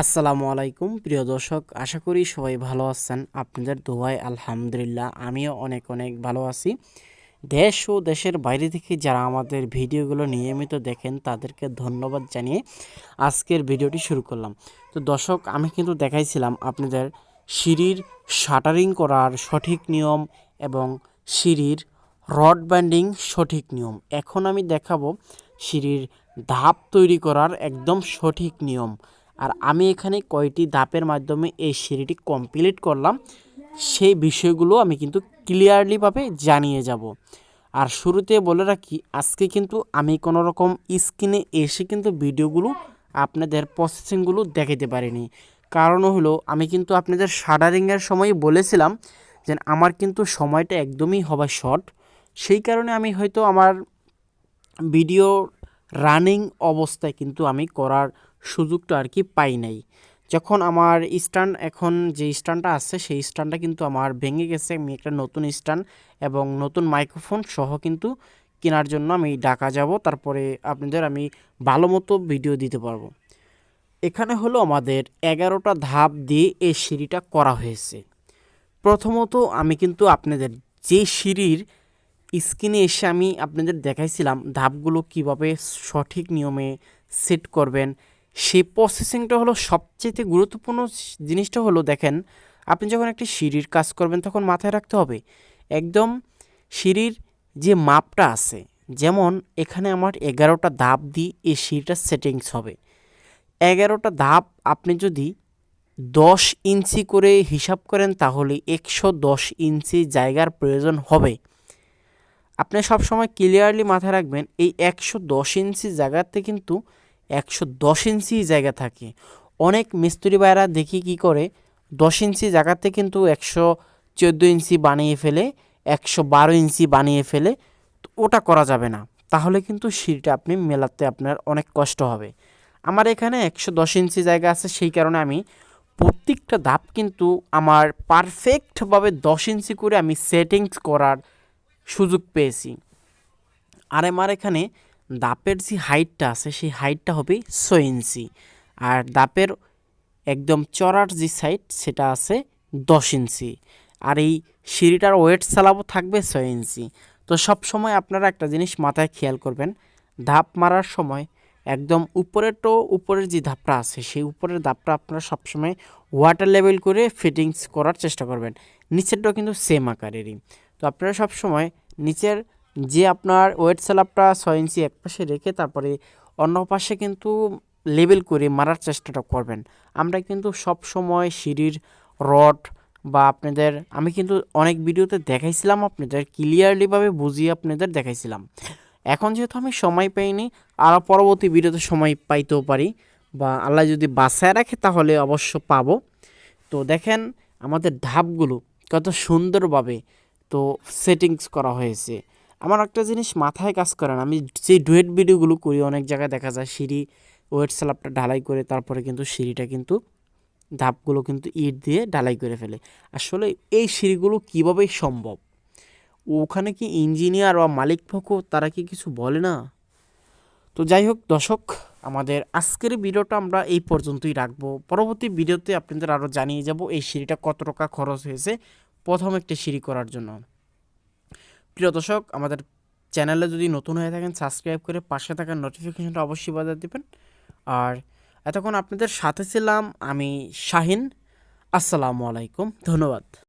আসসালামু আলাইকুম, প্রিয় দর্শক, আশা করি সবাই ভালো আছেন। আপনাদের দোয়ায় আলহামদুলিল্লাহ আমিও অনেক অনেক ভালো আছি। দেশ ও দেশের বাইরে থেকে যারা আমাদের ভিডিওগুলো নিয়মিত দেখেন, তাদেরকে ধন্যবাদ জানিয়ে আজকের ভিডিওটি শুরু করলাম। তো দর্শক, আমি কিন্তু দেখাইছিলাম আপনাদের সিঁড়ির শাটারিং করার সঠিক নিয়ম এবং সিঁড়ির রড ব্যান্ডিং সঠিক নিয়ম। এখন আমি দেখাবো সিঁড়ির ধাপ তৈরি করার একদম সঠিক নিয়ম। আর আমি এখানে কয়টি ধাপের মাধ্যমে এই সিঁড়িটি কমপ্লিট করলাম, সেই বিষয়গুলো আমি কিন্তু ক্লিয়ারলিভাবে জানিয়ে যাব। আর শুরুতে বলে রাখি, আজকে কিন্তু আমি কোনো রকম স্ক্রিনে এসে কিন্তু ভিডিওগুলো আপনাদের প্রসেসিংগুলো দেখাতে পারিনি। কারণ হলো, আমি কিন্তু আপনাদের শাডারিংয়ের সময় বলেছিলাম যে আমার কিন্তু সময়টা একদমই হবে শর্ট সেই কারণে আমি হয়তো আমার ভিডিও রানিং অবস্থায় কিন্তু আমি করার সুযোগটা আর কি পাই নাই। যখন আমার স্ট্যান্ড এখন যে স্ট্যান্ডটা আছে, সেই স্ট্যান্ডটা কিন্তু আমার ভেঙে গেছে। আমি একটা নতুন স্ট্যান্ড এবং নতুন মাইক্রোফোন সহ কিন্তু কেনার জন্য আমি ঢাকা যাব। তারপরে আপনাদের আমি ভালো মতো ভিডিও দিতে পারব। এখানে হলো আমাদের এগারোটা ধাপ দিয়ে এই সিঁড়িটা করা হয়েছে। প্রথমত আমি কিন্তু আপনাদের যে সিঁড়ির স্ক্রিনে এসে আমি আপনাদের দেখাইছিলাম ধাপগুলো কীভাবে সঠিক নিয়মে সেট করবেন সেই প্রসেসিংটা হলো সবচেয়ে গুরুত্বপূর্ণ জিনিসটা হলো, দেখেন, আপনি যখন একটি সিঁড়ির কাজ করবেন, তখন মাথায় রাখতে হবে, একদম সিঁড়ির যে মাপটা আছে, যেমন এখানে আমার এগারোটা ধাপ দিয়ে এই সিঁড়িটার সেটিংস হবে। এগারোটা ধাপ আপনি যদি দশ ইঞ্চি করে হিসাব করেন, তাহলে একশো দশ ইঞ্চি জায়গার প্রয়োজন হবে। আপনি সবসময় ক্লিয়ারলি মাথায় রাখবেন, এই একশো দশ ইঞ্চি জায়গাতে কিন্তু একশো দশ ইঞ্চি জায়গা থাকে। অনেক মিস্ত্রি ভাইরা দেখি কি করে, দশ ইঞ্চি জায়গাতে কিন্তু একশো চোদ্দ ইঞ্চি বানিয়ে ফেলে, একশো বারো ইঞ্চি বানিয়ে ফেলে, তো ওটা করা যাবে না। তাহলে কিন্তু সিঁড়িটা আপনি মেলাতে আপনার অনেক কষ্ট হবে। আমার এখানে একশো দশ ইঞ্চি জায়গা আছে, সেই কারণে আমি প্রত্যেকটা ধাপ কিন্তু আমার পারফেক্টভাবে দশ ইঞ্চি করে আমি সেটিংস করার সুযোগ পেয়েছি। আর আমার এখানে দাপের যে হাইটটা আছে, সেই হাইটটা হবে ছয় ইঞ্চি। আর দাপের একদম চড়ার যে সাইড, সেটা আছে দশ ইঞ্চি। আর এই সিঁড়িটার ওয়েট চালাবো থাকবে ছয় ইঞ্চি। তো সব সময় আপনারা একটা জিনিস মাথায় খেয়াল করবেন, ধাপ মারার সময় একদম উপরের তো উপরের যে ধাপটা আছে, সেই উপরের ধাপটা আপনারা সবসময় ওয়াটার লেভেল করে ফিটিংস করার চেষ্টা করবেন। নিচেরটাও কিন্তু সেম আকারেরই। তো আপনারা সবসময় নিচের যে আপনার ওয়েট স্যালাপটা ছয় ইঞ্চি এক পাশে রেখে তারপরে অন্য পাশে কিন্তু লেবেল করে মারার চেষ্টাটা করবেন। আমরা কিন্তু সব সময় সিঁড়ির রড বা আপনাদের, আমি কিন্তু অনেক ভিডিওতে দেখাইছিলাম আপনাদের ক্লিয়ারলিভাবে বুঝিয়ে আপনাদের দেখাইছিলাম। এখন যেহেতু আমি সময় পাইনি আরও পরবর্তী ভিডিওতে সময় পাইতেও পারি বা আল্লাহ যদি বাসায় রাখে তাহলে অবশ্য পাবো। তো দেখেন আমাদের ধাপগুলো কত সুন্দরভাবে তো সেটিংস করা হয়েছে। আমার একটা জিনিস মাথায় কাজ করে না। আমি যে ডুয়েট ভিডিওগুলো করি, অনেক জায়গায় দেখা যায় সিঁড়ি, ওয়েট স্ল্যাবটা ঢালাই করে তারপরে কিন্তু সিঁড়িটা কিন্তু ধাপগুলো কিন্তু ইট দিয়ে ঢালাই করে ফেলে। আসলে এই সিঁড়িগুলো কীভাবে সম্ভব? ওখানে কি ইঞ্জিনিয়ার বা মালিক পক্ষ তারা কি কিছু বলে না? তো যাই হোক, দর্শক, আমাদের আজকের ভিডিওটা আমরা এই পর্যন্তই রাখব। পরবর্তী ভিডিওতে আপনাদের আরও জানিয়ে যাব এই সিঁড়িটা কত টাকা খরচ হয়েছে প্রথম একটি সিঁড়ি করার জন্য। প্রিয় দর্শক, আমাদের চ্যানেলে যদি নতুন হয়ে থাকেন, সাবস্ক্রাইব করে পাশে থাকা নোটিফিকেশনটা অবশ্যই বাজার দেবেন। আর এতক্ষণ আপনাদের সাথে ছিলাম আমি শাহিন। আসসালামু আলাইকুম, ধন্যবাদ।